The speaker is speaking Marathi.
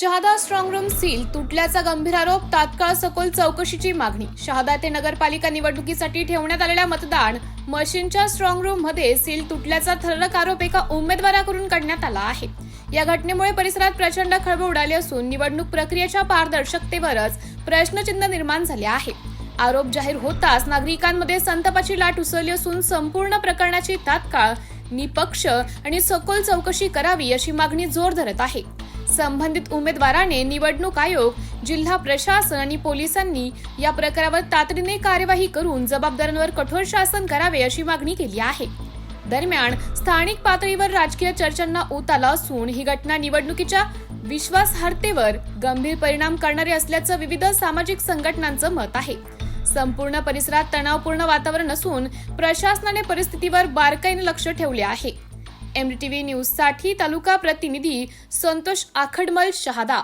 शहादा स्ट्रॉंगरूम सील तुटल्याचा गंभीर आरोप तात्काळ सखोल चौकशीची मागणी. शहादा ते नगरपालिका निवडणुकीसाठी ठेवण्यात आलेल्या मतदान मशीनच्या स्ट्रॉंगरूममध्ये सील तुटल्याचा थरक आरोप एका उमेदवाराकडून करण्यात आला आहे. या घटनेमुळे परिसरात प्रचंड खळबळ उडाली असून निवडणूक प्रक्रियेच्या पारदर्शकतेवरच प्रश्नचिन्ह निर्माण झाले आहे. आरोप जाहीर होताच नागरिकांमध्ये संतापाची लाट उसळली असून संपूर्ण प्रकरणाची तात्काळ निपक्ष आणि सखोल चौकशी करावी अशी मागणी जोर धरत आहे. संबंधित उमेदवाराने निवडणूक आयोग जिल्हा प्रशासन आणि पोलिसांनी या प्रकारावर तातडीने कार्यवाही करून जबाबदारांवर कठोर शासन करावे अशी मागणी केली आहे. दरम्यान स्थानिक पातळीवर राजकीय चर्चांना ऊत आला असून ही घटना निवडणुकीच्या विश्वासार्हतेवर गंभीर परिणाम करणारी असल्याचं विविध सामाजिक संघटनांचं मत आहे. संपूर्ण परिसरात तणावपूर्ण वातावरण असून प्रशासनाने परिस्थितीवर बारकाईने लक्ष ठेवले आहे. एमडीटीव्ही न्यूजसाठी तालुका प्रतिनिधी संतोष आखडमल शहादा.